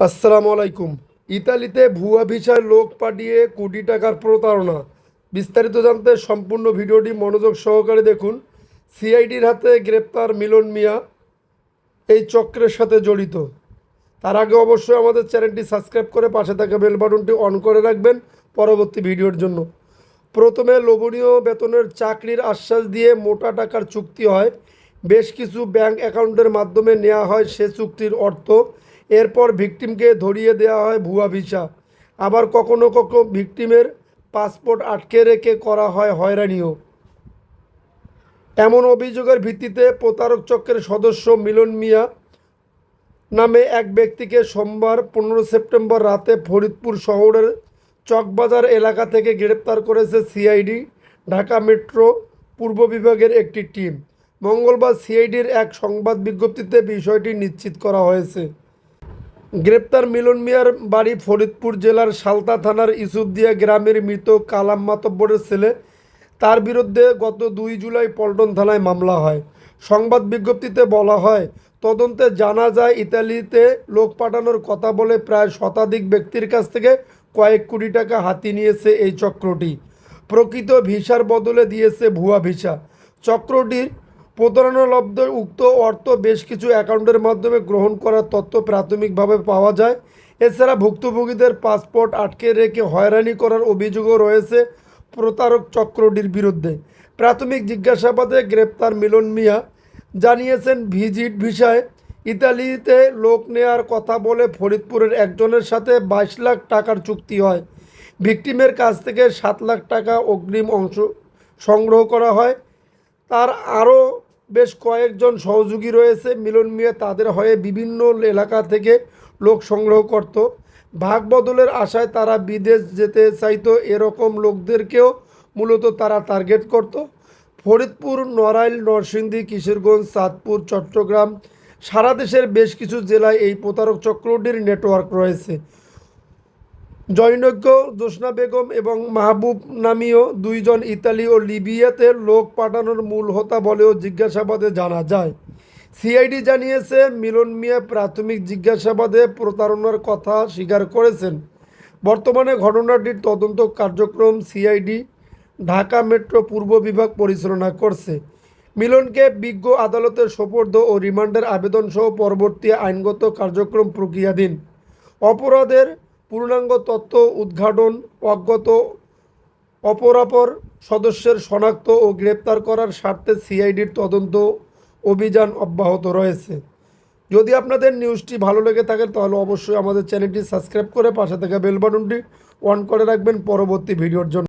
আসসালামু আলাইকুম। ইতালিতে ভুয়া ভিসায় লোক পাঠিয়ে কোটি টাকার প্রতারণা। বিস্তারিত জানতে সম্পূর্ণ ভিডিওটি মনোযোগ সহকারে দেখুন। সিআইডির হাতে গ্রেপ্তার মিলন মিয়া এই চক্রের সাথে জড়িত। তার আগে অবশ্যই আমাদের চ্যানেলটি সাবস্ক্রাইব করে পাশে থাকা বেল বাটনটি অন করে রাখবেন পরবর্তী ভিডিওর জন্য। প্রথমে লোভনীয় বেতনের চাকরির আশ্বাস দিয়ে মোটা টাকার চুক্তি হয়। বেশ কিছু ব্যাংক অ্যাকাউন্টের মাধ্যমে নেওয়া হয় সে চুক্তির অর্থ। এরপর ভিকটিমকে ধরিয়ে দেওয়া হয় ভুয়া ভিসা। আবার কখনো কখনো ভিকটিমের পাসপোর্ট আটকে রেখে করা হয় হয়রানিও। এমন অভিযোগের ভিত্তিতে প্রতারক চক্রের সদস্য মিলন মিয়া নামে এক ব্যক্তিকে সোমবার পনেরো সেপ্টেম্বর রাতে ফরিদপুর শহরের চকবাজার এলাকা থেকে গ্রেপ্তার করেছে সিআইডি, ঢাকা মেট্রো পূর্ব বিভাগের একটি টিম। মঙ্গলবার সিআইডির এক সংবাদ বিজ্ঞপ্তিতে বিষয়টি নিশ্চিত করা হয়েছে। গ্রেপ্তার মিলন মিয়ার বাড়ি ফরিদপুর জেলার সালতা থানার ইসুফদিয়া গ্রামের মৃত কালাম মাতব্বরের ছেলে। তার বিরুদ্ধে গত দুই জুলাই পল্টন থানায় মামলা হয়। সংবাদ বিজ্ঞপ্তিতে বলা হয়, তদন্তে জানা যায়, ইতালিতে লোক পাঠানোর কথা বলে প্রায় শতাধিক ব্যক্তির কাছ থেকে কয়েক কোটি টাকা হাতি নিয়েছে এই চক্রটি। প্রকৃত ভিসার বদলে দিয়েছে ভুয়া ভিসা। চক্রটির প্রতারণালব্ধ উক্ত অর্থ বেশ কিছু অ্যাকাউন্টের মাধ্যমে গ্রহণ করার তথ্য প্রাথমিকভাবে পাওয়া যায়। এছাড়া ভুক্তভোগীদের পাসপোর্ট আটকে রেখে হয়রানি করার অভিযোগও রয়েছে প্রতারক চক্রটির বিরুদ্ধে। প্রাথমিক জিজ্ঞাসাবাদে গ্রেপ্তার মিলন মিয়া জানিয়েছেন, ভিজিট ভিসায় ইতালিতে লোক নেয়ার কথা বলে ফরিদপুরের একজনের সাথে বাইশ লাখ টাকার চুক্তি হয়। ভিকটিমের কাছ থেকে সাত লাখ টাকা অগ্রিম অংশ সংগ্রহ করা হয়। তার আরও বেশ কয়েকজন সহযোগী রয়েছে। মিলন মিয়া তাদের হয়ে বিভিন্ন এলাকা থেকে লোক সংগ্রহ করত। ভাগ বদলের আশায় তারা বিদেশ যেতে চাইতো, এরকম লোকদেরকেও মূলত তারা টার্গেট করত। ফরিদপুর, নড়াইল, নরসিংদী, কিশোরগঞ্জ, চাঁদপুর, চট্টগ্রাম, সারা দেশের বেশ কিছু জেলায় এই প্রতারক চক্রটির নেটওয়ার্ক রয়েছে। জৈনজ্ঞ জোসনা বেগম এবং মাহবুব নামীয় দুইজন ইতালি ও লিবিয়াতে লোক পাঠানোর মূল হোতা বলেও জিজ্ঞাসাবাদে জানা যায়। সিআইডি জানিয়েছে, মিলন মিয়া প্রাথমিক জিজ্ঞাসাবাদে প্রতারণার কথা স্বীকার করেছেন। বর্তমানে ঘটনাটির তদন্ত কার্যক্রম সিআইডি, ঢাকা মেট্রো পূর্ব বিভাগ পরিচালনা করছে। মিলনকে বিজ্ঞ আদালতের সোপর্দ ও রিমান্ডের আবেদন সহ পরবর্তী আইনগত কার্যক্রম প্রক্রিয়াধীন। অপরাধের পূর্ণাঙ্গ তত্ত্ব উদ্ঘাটন, অজ্ঞত, অপরাপর সদস্যের শনাক্ত ও গ্রেপ্তার করার স্বার্থে সিআইডির তদন্ত অভিযান অব্যাহত রয়েছে। যদি আপনাদের নিউজটি ভালো লেগে থাকে, তাহলে অবশ্যই আমাদের চ্যানেলটি সাবস্ক্রাইব করে পাশে থাকা বেল বাটনটি অন করে রাখবেন। পরবর্তী ভিডিওর জন্য।